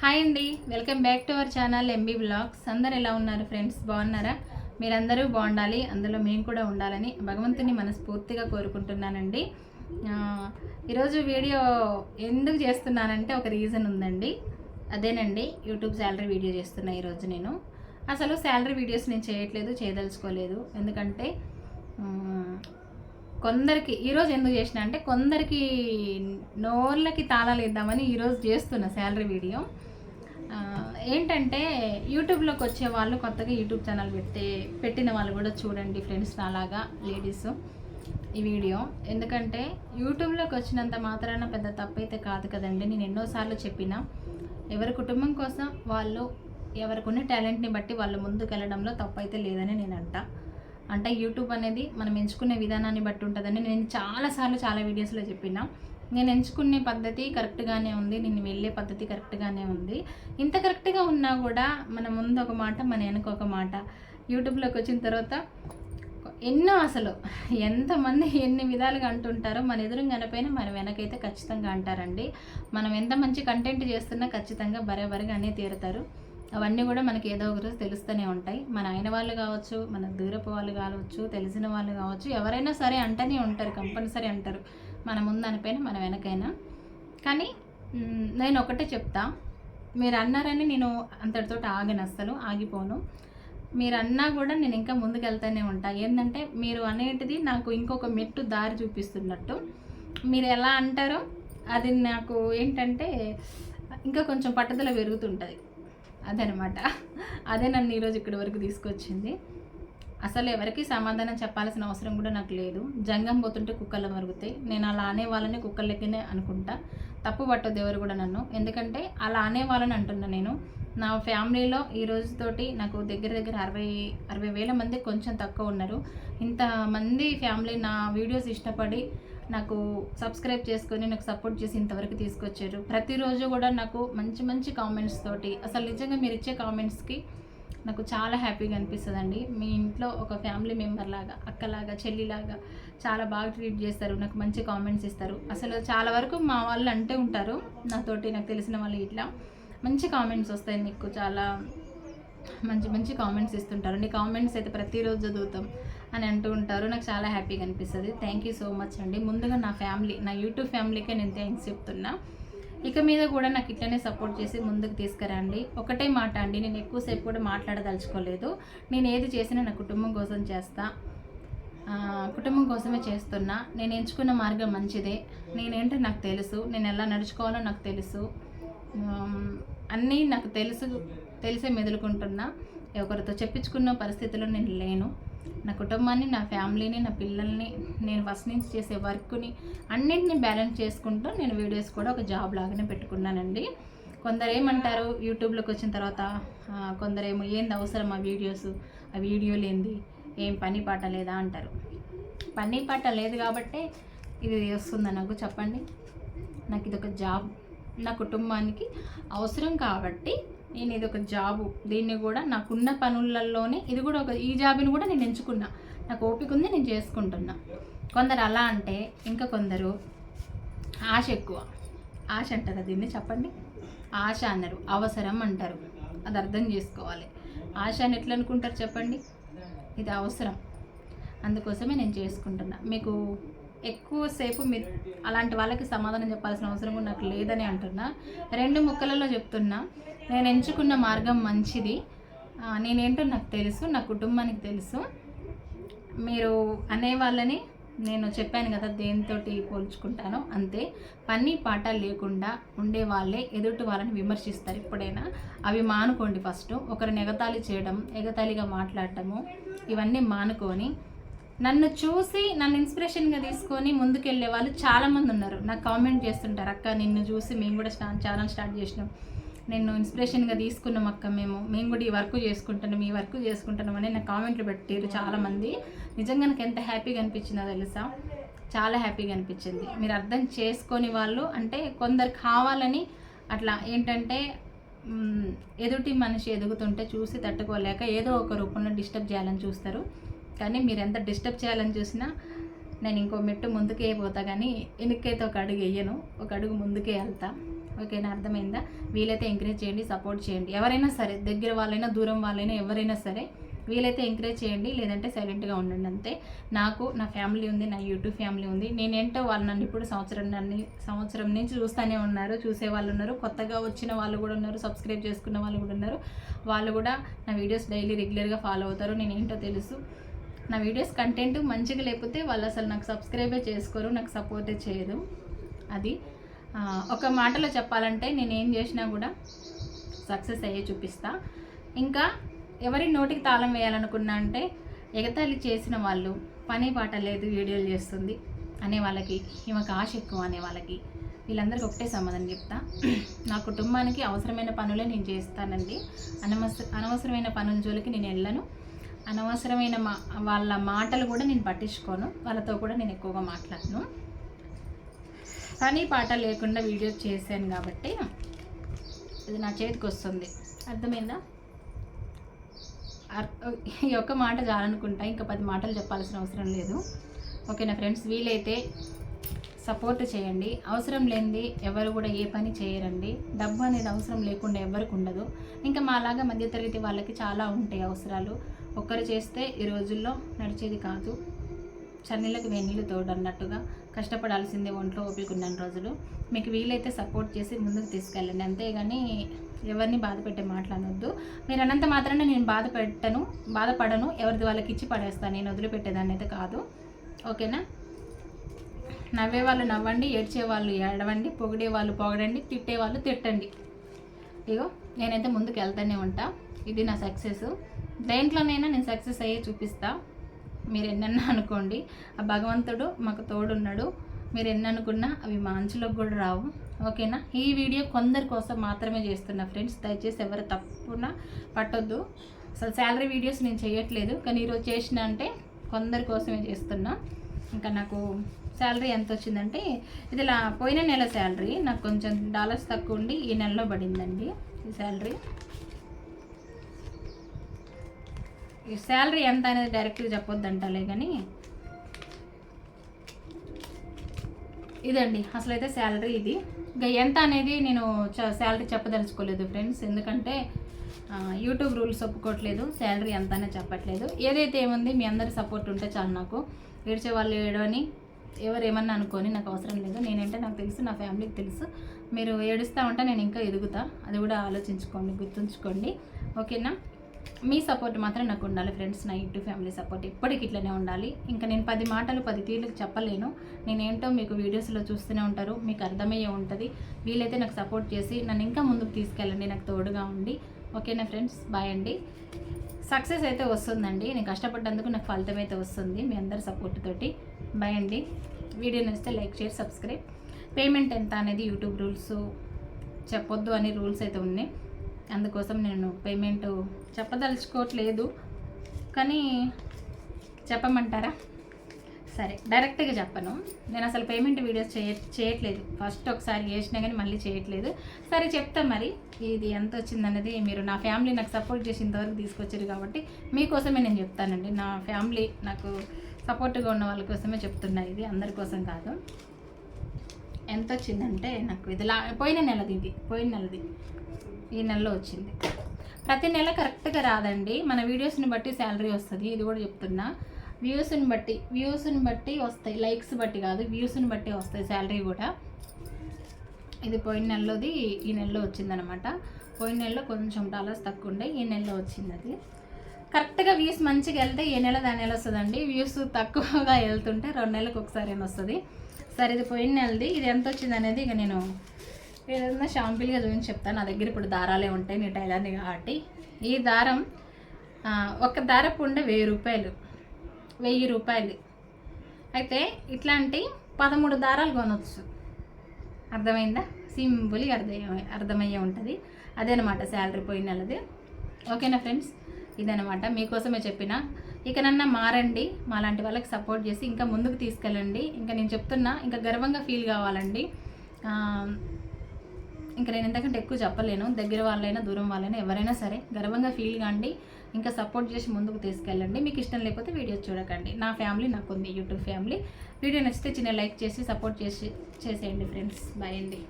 Hi అండి. Welcome back to our channel MB blogs అందరు ఎలా ఉన్నారు ఫ్రెండ్స్? బాగున్నారా? మీరందరూ బాగుండాలి. అందులో మేము కూడా ఉండాలని భగవంతుని మనస్ఫూర్తిగా కోరుకుంటున్నానండి. ఈరోజు వీడియో ఎందుకు చేస్తున్నానంటే ఒక రీజన్ ఉందండి. అదేనండి యూట్యూబ్ శాలరీ వీడియో చేస్తున్నా ఈరోజు నేను. అసలు శాలరీ వీడియోస్ నేను చేయట్లేదు చేయదలుచుకోలేదు. ఎందుకంటే కొందరికి ఈరోజు ఎందుకు చేసిన అంటే కొందరికి నోళ్ళకి తాళాలు ఇద్దామని ఈరోజు చేస్తున్న శాలరీ వీడియో. ఏంటంటే యూట్యూబ్లోకి వచ్చే వాళ్ళు కొత్తగా యూట్యూబ్ ఛానల్ పెట్టే పెట్టిన వాళ్ళు కూడా చూడండి ఫ్రెండ్స్ నాలాగా లేడీస్. ఈ వీడియో. ఎందుకంటే యూట్యూబ్లోకి వచ్చినంత మాత్రాన పెద్ద తప్పైతే కాదు కదండి. నేను ఎన్నోసార్లు చెప్పిన ఎవరి కుటుంబం కోసం వాళ్ళు ఎవరికి టాలెంట్ని బట్టి వాళ్ళు ముందుకు వెళ్ళడంలో తప్పైతే లేదని నేను అంట. అంటే యూట్యూబ్ అనేది మనం ఎంచుకునే విధానాన్ని బట్టి ఉంటుందని నేను చాలాసార్లు చాలా వీడియోస్లో చెప్పిన. నేను ఎంచుకునే పద్ధతి కరెక్ట్గానే ఉంది నేను వెళ్ళే పద్ధతి కరెక్ట్గానే ఉంది. ఇంత కరెక్ట్గా ఉన్నా కూడా మన ముందు ఒక మాట మన వెనక ఒక మాట. యూట్యూబ్లోకి వచ్చిన తర్వాత ఎన్నో అసలు. ఎంతమంది ఎన్ని విధాలుగా అంటుంటారో మన ఎదురుగా కనపైన మన వెనకైతే ఖచ్చితంగా అంటారండి. మనం ఎంత మంచి కంటెంట్ చేస్తున్నా ఖచ్చితంగా బరాబరిగా అనే తీరుతారు. అవన్నీ కూడా మనకి ఏదో ఒక రోజు తెలుస్తూనే ఉంటాయి. మన అయిన వాళ్ళు కావచ్చు మన దూరపు వాళ్ళు కావచ్చు తెలిసిన వాళ్ళు కావచ్చు ఎవరైనా సరే అంటనే ఉంటారు కంపల్సరీ అంటారు. మన ముందనిపోయినా మన వెనకైనా. కానీ నేను ఒకటే చెప్తా. మీరు అన్నారని నేను అంతటితో ఆగను అస్సలు ఆగిపోను. మీరు అన్నా కూడా నేను ఇంకా ముందుకెళ్తూనే ఉంటా. ఏంటంటే మీరు అనేటిది నాకు ఇంకొక మెట్టు దారి చూపిస్తున్నట్టు. మీరు ఎలా అంటారో అది నాకు ఏంటంటే ఇంకా కొంచెం పట్టుదల పెరుగుతుంటుంది. అదనమాట. అదే నన్ను ఈరోజు ఇక్కడి వరకు తీసుకొచ్చింది. అసలు ఎవరికి సమాధానం చెప్పాల్సిన అవసరం కూడా నాకు లేదు. జంగం పోతుంటే కుక్కలు మరుగుతాయి. నేను అలా అనే వాళ్ళని కుక్కల లెక్కనే అనుకుంటా. తప్పు పట్టదు ఎవరు కూడా నన్ను. ఎందుకంటే అలా అనే వాళ్ళని అంటున్నా నేను. నా ఫ్యామిలీలో ఈ రోజుతోటి నాకు దగ్గర దగ్గర అరవై అరవై వేల మంది కొంచెం తక్కువ ఉన్నారు. ఇంతమంది ఫ్యామిలీ నా వీడియోస్ ఇష్టపడి నాకు సబ్స్క్రైబ్ చేసుకొని నాకు సపోర్ట్ చేసి ఇంతవరకు తీసుకొచ్చారు. ప్రతిరోజు కూడా నాకు మంచి మంచి కామెంట్స్ తోటి అసలు నిజంగా మీరు ఇచ్చే కామెంట్స్కి నాకు చాలా హ్యాపీగా అనిపిస్తుందండి. మీ ఇంట్లో ఒక ఫ్యామిలీ మెంబర్ లాగా అక్కలాగా చెల్లిలాగా చాలా బాగా ట్రీట్ చేస్తారు. నాకు మంచి కామెంట్స్ ఇస్తారు. అసలు చాలా వరకు మా వాళ్ళు అంటే ఉంటారు. నాతోటి నాకు తెలిసిన వాళ్ళు ఇట్లా మంచి కామెంట్స్ వస్తాయి నీకు చాలా మంచి మంచి కామెంట్స్ ఇస్తుంటారు. నీ కామెంట్స్ అయితే ప్రతిరోజు చదువుతాం అని అంటూ ఉంటారు. నాకు చాలా హ్యాపీగా అనిపిస్తుంది. థ్యాంక్ యూ సో మచ్ అండి. ముందుగా నా ఫ్యామిలీ నా యూట్యూబ్ ఫ్యామిలీకే నేను థ్యాంక్స్ చెప్తున్నా. ఇక మీద కూడా నాకు ఇట్లనే సపోర్ట్ చేసి ముందుకు తీసుకురండి. ఒకటే మాట అండి నేను ఎక్కువసేపు కూడా మాట్లాడదలుచుకోలేదు. నేను ఏది చేసినా నా కుటుంబం కోసం చేస్తా. కుటుంబం కోసమే చేస్తున్నా. నేను ఎంచుకున్న మార్గం మంచిదే. నేనేంటో నాకు తెలుసు. నేను ఎలా నడుచుకోవాలో నాకు తెలుసు. అన్నీ నాకు తెలుసు తెలిసే మెదులుకుంటున్నా. ఒకరితో చెప్పించుకున్న పరిస్థితిలో నేను లేను. నా కుటుంబాన్ని నా ఫ్యామిలీని నా పిల్లల్ని నేను ఫస్ట్ నుంచి చేసే వర్క్ని అన్నింటినీ బ్యాలెన్స్ చేసుకుంటూ నేను వీడియోస్ కూడా ఒక జాబ్ లాగానే పెట్టుకున్నానండి. కొందరు ఏమంటారు యూట్యూబ్లోకి వచ్చిన తర్వాత కొందరేమో ఏంది అవసరం ఆ వీడియోస్? ఆ వీడియోలు ఏంది? ఏం పని పాట లేదా? అంటారు. పని పాట లేదు కాబట్టే ఇది వస్తుందా నాకు చెప్పండి? నాకు ఇది ఒక జాబ్. నా కుటుంబానికి అవసరం కాబట్టి నేను ఇది ఒక జాబు. దీన్ని కూడా నాకున్న పనులలోనే ఇది కూడా ఒక ఈ జాబుని కూడా నేను ఎంచుకున్నా. నాకు ఓపిక ఉంది నేను చేసుకుంటున్నా. కొందరు అలా అంటే ఇంకా కొందరు ఆశ ఎక్కువ. ఆశ అంటారా దీన్ని చెప్పండి? ఆశ అన్నారు. అవసరం అంటారు. అది అర్థం చేసుకోవాలి. ఆశ అని ఎట్లా అనుకుంటారు చెప్పండి? ఇది అవసరం. అందుకోసమే నేను చేసుకుంటున్నా. మీకు ఎక్కువసేపు మీ అలాంటి వాళ్ళకి సమాధానం చెప్పాల్సిన అవసరం కూడా నాకు లేదని అంటున్నా. రెండు ముక్కలలో చెప్తున్నా. నేను ఎంచుకున్న మార్గం మంచిది. నేనేంటో నాకు తెలుసు నా కుటుంబానికి తెలుసు. మీరు అనే వాళ్ళని నేను చెప్పాను కదా దేనితోటి పోల్చుకుంటానో అంతే. పని పాట లేకుండా ఉండే వాళ్ళే ఎదుటి వాళ్ళని విమర్శిస్తారు ఎప్పుడైనా. అవి మానుకోండి ఫస్ట్. ఒకరిని ఎగతాళి చేయడం ఎగతాళిగా మాట్లాడటము ఇవన్నీ మానుకొని నన్ను చూసి నన్ను ఇన్స్పిరేషన్గా తీసుకొని ముందుకెళ్ళే వాళ్ళు చాలామంది ఉన్నారు. నాకు కామెంట్ చేస్తుంటారు అక్క నిన్ను చూసి మేము కూడా స్టార్ట్ ఛానల్ స్టార్ట్ చేసినాం. నేను ఇన్స్పిరేషన్గా తీసుకున్నాం అక్క మేము. మేము కూడా ఈ వర్క్ చేసుకుంటున్నాం ఈ వర్క్ చేసుకుంటున్నాం అని నాకు కామెంట్లు పెట్టారు చాలామంది. నిజంగా నాకు ఎంత హ్యాపీగా అనిపించిందో తెలుసా? చాలా హ్యాపీగా అనిపించింది. మీరు అర్థం చేసుకొని వాళ్ళు అంటే కొందరు కావాలని అట్లా ఏంటంటే ఎదుటి మనిషి ఎదుగుతుంటే చూసి తట్టుకోలేక ఏదో ఒక రూపంలో డిస్టర్బ్ చేయాలని చూస్తారు. కానీ మీరు ఎంత డిస్టర్బ్ చేయాలని చూసినా నేను ఇంకో మెట్టు ముందుకే పోతా. కానీ వెనక్కైతే ఒక అడుగు వేయను. ఒక అడుగు ముందుకే వెళ్తా. ఓకేనా అర్థమైందా? వీలైతే ఎంకరేజ్ చేయండి సపోర్ట్ చేయండి. ఎవరైనా సరే దగ్గర వాళ్ళైనా దూరం వాళ్ళైనా ఎవరైనా సరే వీలైతే ఎంకరేజ్ చేయండి లేదంటే సైలెంట్గా ఉండండి అంతే. నాకు నా ఫ్యామిలీ ఉంది నా యూట్యూబ్ ఫ్యామిలీ ఉంది. నేనేంటో వాళ్ళు నన్ను ఇప్పుడు సంవత్సరం నన్ను సంవత్సరం నుంచి చూస్తూనే ఉన్నారు చూసే వాళ్ళు ఉన్నారు. కొత్తగా వచ్చిన వాళ్ళు కూడా ఉన్నారు సబ్స్క్రైబ్ చేసుకున్న వాళ్ళు కూడా ఉన్నారు. వాళ్ళు కూడా నా వీడియోస్ డైలీ రెగ్యులర్గా ఫాలో అవుతారు నేను ఏంటో తెలుసు. నా వీడియోస్ కంటెంట్ మంచిగా లేకపోతే వాళ్ళు అసలు నాకు సబ్స్క్రైబే చేసుకోరు నాకు సపోర్టే చేయదు అది. ఒక మాటలో చెప్పాలంటే నేను ఏం చేసినా కూడా సక్సెస్ అయ్యే చూపిస్తా. ఇంకా ఎవరి నోటికి తాళం వేయాలనుకున్నా అంటే ఎగతాళి చేసిన వాళ్ళు పని పాట లేదు వీడియోలు చేస్తుంది అనే వాళ్ళకి ఈమెకు ఆశ ఎక్కువ అనే వాళ్ళకి వీళ్ళందరికీ ఒకటే సమాధానం చెప్తా. నా కుటుంబానికి అవసరమైన పనులే నేను చేస్తానండి. అనవసర అనవసరమైన పనుల జోలికి నేను వెళ్ళను. అనవసరమైన మా వాళ్ళ మాటలు కూడా నేను పట్టించుకోను. వాళ్ళతో కూడా నేను ఎక్కువగా మాట్లాడను. పని పాట లేకుండా వీడియో చేశాను కాబట్టి అది నా చేతికి వస్తుంది. అర్థమైందా? ఈ ఒక్క మాట చాలనుకుంటా ఇంకా పది మాటలు చెప్పాల్సిన అవసరం లేదు. ఓకేనా ఫ్రెండ్స్? వీలైతే సపోర్ట్ చేయండి. అవసరం లేనిది ఎవరు కూడా ఏ పని చేయరండి. డబ్బు అనేది అవసరం లేకుండా ఎవరికి ఉండదు. ఇంకా మాలాగా మధ్యతరగతి వాళ్ళకి చాలా ఉంటాయి అవసరాలు. ఒక్కరు చేస్తే ఈ రోజుల్లో నడిచేది కాదు. చన్నీళ్ళకి వెన్నీళ్ళు తోడు అన్నట్టుగా. కష్టపడాల్సిందే ఒంట్లో ఓపిక రోజులు. మీకు వీలైతే సపోర్ట్ చేసి ముందుకు తీసుకెళ్ళండి. అంతేగాని ఎవరిని బాధ పెట్టే మాట్లాడొద్దు మీరు అన్నంత మాత్రాన నేను బాధ పెట్టను బాధపడను ఎవరిది వాళ్ళకి ఇచ్చి పడేస్తాను. నేను వదిలిపెట్టేదాన్ని అయితే కాదు. ఓకేనా? నవ్వే వాళ్ళు నవ్వండి ఏడ్చే వాళ్ళు ఏడవండి పొగిడే వాళ్ళు పొగడండి తిట్టే వాళ్ళు తిట్టండి. ఇగో నేనైతే ముందుకు వెళ్తూనే ఉంటా. ఇది నా సక్సెస్. దేంట్లోనైనా నేను సక్సెస్ అయ్యే చూపిస్తాను మీరు ఎన్నన్నా అనుకోండి ఆ భగవంతుడు మాకు తోడున్నాడు. మీరు ఎన్ననుకున్నా అవి మా అంచులకు కూడా రావు. ఓకేనా? ఈ వీడియో కొందరి కోసం మాత్రమే చేస్తున్నా ఫ్రెండ్స్. దయచేసి ఎవరు తప్పున పట్టొద్దు. అసలు శాలరీ వీడియోస్ నేను చేయట్లేదు. కానీ ఈరోజు చేసిన అంటే కొందరి కోసమే చేస్తున్నా. ఇంకా నాకు శాలరీ ఎంత వచ్చిందంటే ఇది ఇలా పోయిన నెల శాలరీ నాకు కొంచెం డాలర్స్ తక్కువ ఉండి ఈ నెలలో పడిందండి ఈ శాలరీ ఈ శాలరీ ఎంత అనేది డైరెక్ట్గా చెప్పొద్దంటలే కానీ ఇదండి అసలు అయితే శాలరీ ఇది. ఇంకా ఎంత అనేది నేను శాలరీ చెప్పదలుచుకోలేదు ఫ్రెండ్స్. ఎందుకంటే యూట్యూబ్ రూల్స్ ఒప్పుకోవట్లేదు శాలరీ ఎంత అనేది చెప్పట్లేదు. ఏదైతే ఏముంది మీ అందరి సపోర్ట్ ఉంటే చాలు నాకు. ఏడ్చే వాళ్ళు ఏడవని ఎవరు ఏమన్నా అనుకొని నాకు అవసరం లేదు. నేనంటే నాకు తెలుసు నా ఫ్యామిలీకి తెలుసు. మీరు ఏడుస్తూ ఉంటే నేను ఇంకా ఎదుగుతా. అది కూడా ఆలోచించుకోండి గుర్తుంచుకోండి. ఓకేనా? మీ సపోర్ట్ మాత్రం నాకు ఉండాలి ఫ్రెండ్స్ నా ఇటు ఫ్యామిలీ సపోర్ట్ ఇప్పటికి ఇట్లనే ఉండాలి. ఇంకా నేను పది మాటలు పది తీర్లకు చెప్పలేను. నేనేంటో మీకు వీడియోస్లో చూస్తూనే ఉంటారు మీకు అర్థమయ్యే ఉంటుంది. వీలైతే నాకు సపోర్ట్ చేసి నన్ను ఇంకా ముందుకు తీసుకెళ్ళండి నాకు తోడుగా ఉండి. ఓకేనా ఫ్రెండ్స్ బాయ్ అండి. సక్సెస్ అయితే వస్తుందండి. నేను కష్టపడ్డందుకు నాకు ఫలితం అయితే వస్తుంది మీ అందరి సపోర్ట్ తోటి. బాయ్ అండి. వీడియో నచ్చితే లైక్ షేర్ సబ్స్క్రైబ్ పేమెంట్ ఎంత అనేది యూట్యూబ్ రూల్స్ చెప్పొద్దు అని రూల్స్ అయితే ఉన్నాయి. అందుకోసం నేను పేమెంట్ చెప్పదలుచుకోవట్లేదు. కానీ చెప్పమంటారా? సరే డైరెక్ట్గా చెప్పను. నేను అసలు పేమెంట్ వీడియోస్ చేయ చేయట్లేదు. ఫస్ట్ ఒకసారి చేసినా కానీ మళ్ళీ చేయట్లేదు. సరే చెప్తా మరి. ఇది ఎంత వచ్చిందనేది మీరు నా ఫ్యామిలీ నాకు సపోర్ట్ చేసినంతవరకు తీసుకొచ్చారు కాబట్టి మీకోసమే నేను చెప్తానండి. నా ఫ్యామిలీ నాకు సపోర్ట్గా ఉన్న వాళ్ళ కోసమే చెప్తున్నా ఇది. అందరి కోసం కాదు. ఎంత వచ్చిందంటే నాకు ఇది లా పోయిన నెలది ఇది. పోయిన నెలది. ఈ నెలలో వచ్చింది. ప్రతి నెల కరెక్ట్గా రాదండి. మన వీడియోస్ని బట్టి శాలరీ వస్తుంది. ఇది కూడా చెప్తున్నా. వ్యూస్ని బట్టి వ్యూస్ని బట్టి వస్తాయి. లైక్స్ బట్టి కాదు వ్యూస్ని బట్టి వస్తాయి శాలరీ కూడా. ఇది పోయిన నెలలోది ఈ నెలలో వచ్చిందనమాట. పోయిన నెలలో కొంచెం డాలర్స్ తక్కువ ఉండే ఈ నెలలో వచ్చింది అది కరెక్ట్గా వ్యూస్ మంచిగా వెళ్తే ఏ నెల దాని నెల వస్తుందండి. వ్యూస్ తక్కువగా వెళ్తుంటే రెండు నెలలకు ఒకసారి ఏమి వస్తుంది. సరే ఇది పోయిన నెలది. ఇది ఎంత వచ్చింది అనేది ఇక నేను ఏదైనా షాంపుల్గా చూపించి చెప్తాను నా దగ్గర ఇప్పుడు దారాలే ఉంటాయి నీ టైలర్ని కాబట్టి. ఈ దారం ఒక దారపు ఉండే వెయ్యి రూపాయలు వెయ్యి రూపాయలు. అయితే ఇట్లాంటి పదమూడు దారాలు కొనవచ్చు అర్థమైందా? సింపుల్గా అర్థమయ్యే అర్థమయ్యే ఉంటుంది. అదేనమాట శాలరీ పోయిన నెలది. ఓకేనా ఫ్రెండ్స్? ఇదనమాట. మీకోసమే చెప్పిన. ఇకనన్నా మారండి. మాలాంటి వాళ్ళకి సపోర్ట్ చేసి ఇంకా ముందుకు తీసుకెళ్ళండి. ఇంకా నేను చెప్తున్నా ఇంకా గర్వంగా ఫీల్ కావాలండి. ఇంకా నేను ఎంతకంటే ఎక్కువ చెప్పలేను. దగ్గర వాళ్ళైనా దూరం వాళ్ళైనా ఎవరైనా సరే గర్వంగా ఫీల్ కాండి. ఇంకా సపోర్ట్ చేసి ముందుకు తీసుకెళ్ళండి. మీకు ఇష్టం లేకపోతే వీడియోస్ చూడకండి. నా ఫ్యామిలీ నాకు ఉంది యూట్యూబ్ ఫ్యామిలీ. వీడియో నచ్చితే చిన్న లైక్ చేసి సపోర్ట్ చేసి చేసేయండి ఫ్రెండ్స్. బాయ్ అండి.